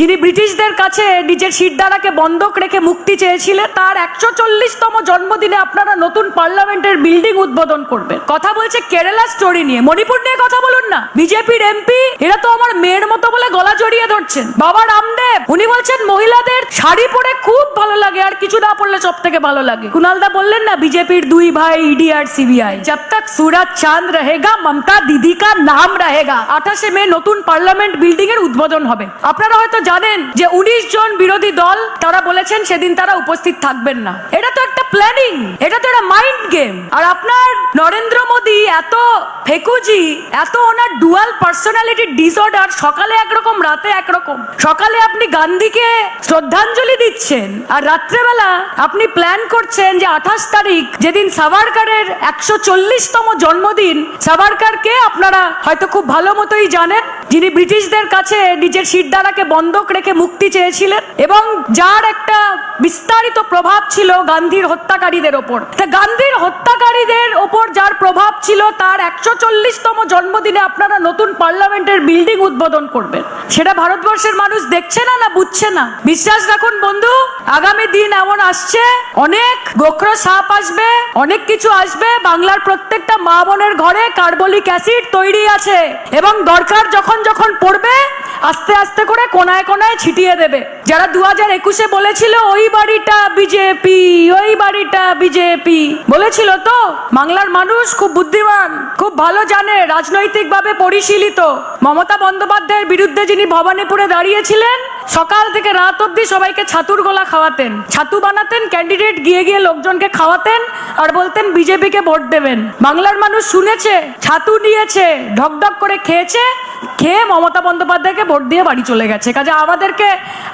যিনি ব্রিটিশদের কাছে নিজের শিরদাঁড়াকে বন্ধক রেখে মুক্তি চেয়েছিলেন, তার একশো চল্লিশতম জন্মদিনে আপনারা নতুন পার্লামেন্টের বিল্ডিং উদ্বোধন করবেন। কথা বলছে কেরালা স্টোরি নিয়ে। মণিপুর নিয়ে কথা বলুন না। বিজেপির এমপি, এরা তো আমার মেয়ের মতো বলে জড়িয়ে ধরছেন। বাবা রামদেব, উনি বলছেন, মহিলাদের শাড়ি পরে খুব ভালো লাগে, আর কিছু না পড়লে সব থেকে ভালো লাগে। কুনালদা বললেন, না, বিজেপির দুই ভাই ইডি আর সিবিআই জব তক সুরজ চাঁদ রহেগা, মমতা দিদি কা নাম রহেগা। আঠাশে মে নতুন পার্লামেন্ট বিল্ডিং এর উদ্বোধন হবে। আপনারা হয়তো জানেন যে উনিশ জন বিরোধী দল, তারা বলেছেন, সেদিন তারা উপস্থিত থাকবেন না। এটা তো প্ল্যানিং এটা তো একটা মাইন্ড গেম আর আপনার নরেন্দ্র মোদী এত ফেকুজি এত ওনার ডুয়াল পার্সোনালিটি ডিসঅর্ডার সকালে একরকম, রাতে একরকম। সকালে আপনি গান্ধীকে শ্রদ্ধাঞ্জলি দিচ্ছেন, আর রাত্রেবেলা আপনি প্ল্যান করছেন যে আঠাশ তারিখ, যেদিন সাভারকারের একশো চল্লিশতম জন্মদিন, সাভারকারকে আপনারা হয়তো খুব ভালো মতোই জানেন, যিনি ব্রিটিশদের কাছে নিজের শিরদাঁড়াকে বন্ধক রেখে মুক্তি চেয়েছিলেন, এবং যার একটা বিস্তারিত প্রভাব ছিল গান্ধীর হত্যাকারীদের ওপর। গান্ধীর হত্যাকারীদের ওপর যার প্রভাব ছিল তার একশো চল্লিশতম জন্মদিনে আপনারা নতুন পার্লামেন্টের বিল্ডিং উদ্বোধন করবেন। সেটা ভারতবর্ষের মানুষ দেখছে না না বুঝছে না? বিশ্বাস রাখুন বন্ধু আগামী দিন এমন আসছে, অনেক গোখরো সাপ আসবে, অনেক কিছু আসবে, বাংলার প্রত্যেকটা মা বোনের ঘরে কার্বলিক অ্যাসিড তৈরি আছে এবং দরকার যখন যখন পড়বে, আস্তে আস্তে করে কোনায় কোনায় ছিটিয়ে দেবে। যারা দু হাজার একুশে বলেছিল, ওই বাড়িটা বিজেপি, ওই বাড়িটা বিজেপি। বলেছিল তো, বাংলার মানুষ খুব বুদ্ধিমান, খুব ভালো জানে, রাজনৈতিকভাবে পরিশীলিত। মমতা বন্দ্যোপাধ্যায়ের বিরুদ্ধে যিনি ভবানীপুরে দাঁড়িয়েছিলেন সকাল থেকে রাত অবধি সবাইকে ছাতুর গোলা খাওয়াতেন। ছাতু বানাতেন ক্যান্ডিডেট গিয়ে গিয়ে লোকজনকে খাওয়াতেন আর বলতেন বিজেপিকে ভোট দেবেন। বাংলার মানুষ শুনেছে, ছাতু নিয়েছে, ঢকঢক করে খেয়েছে, খেয়ে মমতা বন্দ্যোপাধ্যায়কে ভোট দিয়ে বাড়ি চলে গেছে। কাজে আমাদেরকে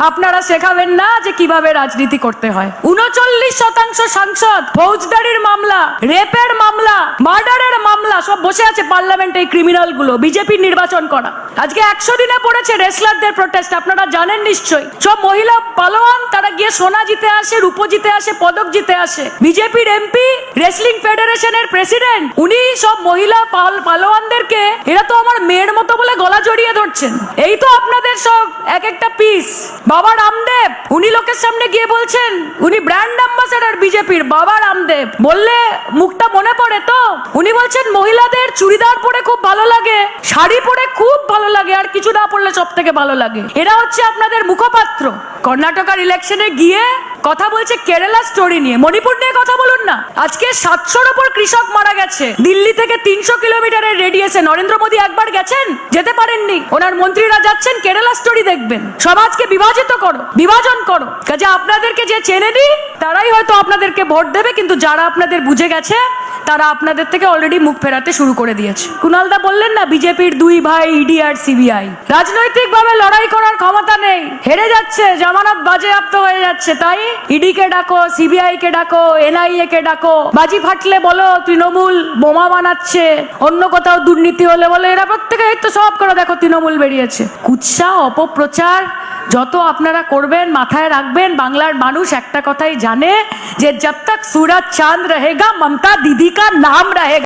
আপনারা শেখাবেন না যে কীভাবে রাজনীতি করতে হয়। উনচল্লিশ শতাংশ সাংসদ, ফৌজদারির মামলা, রেপের মামলা, মার্ডারের মামলা, সব বসে আছে পার্লামেন্টে এই ক্রিমিনালগুলো বিজেপি নির্বাচন করা। আজকে একশো দিনে পড়েছে রেসলারদের প্রোটেস্ট আপনারা জানেন নিশ্চয়ই। সব মহিলা পালোয়ান, তারা গিয়ে সোনা জিতে আসে, রূপো জিতে আসে, পদক জিতে আসে। বিজেপির এমপি রেসলিং ফেডারেশনের প্রেসিডেন্ট উনি সব মহিলা পাল- পালোয়ানদেরকে, এরা তো আমার মেয়ের মতো বলে গলা জড়িয়ে ধরছেন। এই তো আপনাদের সব এক একটা পিস বাবা রামদেব, উনি লোকের সামনে গিয়ে বলছেন, উনি ব্র্যান্ড অ্যাম্বাসেডর বিজেপির, বাবা রামদেব। বললে মুখটা মনে পড়ে তো? উনি বলছেন, মহিলাদের চুড়িদার পরে খুব ভালো লাগে, শাড়ি পরে খুব ভালো লাগে, আর কিছু না পড়লে সব থেকে ভালো লাগে। এরা হচ্ছে আপনাদের মুখপাত্র। কর্ণাটকার ইলেকশনে গিয়ে কথা বলছে কেরালা স্টোরি নিয়ে। মণিপুর নিয়ে কথা বলুন না। আজকে সাতশোর ওপর কৃষক মারা গেছে। দিল্লি থেকে তিনশো কিলোমিটারের রেডিয়েসে নরেন্দ্র মোদী একবার গেছেন? যেতে পারেননি। ওনার মন্ত্রীরা স্টোরি দেখবেন। সমাজকে বিভাজিত করো বিভাজন করো। কাজে আপনাদেরকে যে চেনে চেনেনি তারাই হয়তো আপনাদেরকে ভোট দেবে, কিন্তু যারা আপনাদের বুঝে গেছে, তারা আপনাদের থেকে অলরেডি মুখ ফেরাতে শুরু করে দিয়েছে। কুনালদা বললেন না, বিজেপির দুই ভাই ইডি আর সিবিআই রাজনৈতিকভাবে লড়াই করার ক্ষমতা নেই। হেরে যাচ্ছে, জামানত বাজেয়াপ্ত হয়ে যাচ্ছে, তাই ইডি কে ডাকো সিবিআই কে ডাকো এনআইএ কে ডাকো। বাজি ফাটলে বলো, তৃণমূল বোমা বানাচ্ছে, অন্য কোথাও দুর্নীতি হলে বলো, এরা প্রত্যেকে এই তো সব করে, দেখো, তৃণমূল বেরিয়েছে। কুৎসা, অপপ্রচার যত আপনারা করবেন, মাথায় রাখবেন, বাংলার মানুষ একটা কথাই জানে যে, জব তক সুরজ চাঁদ রহেগা, মমতা দিদি কা নাম রহেগা।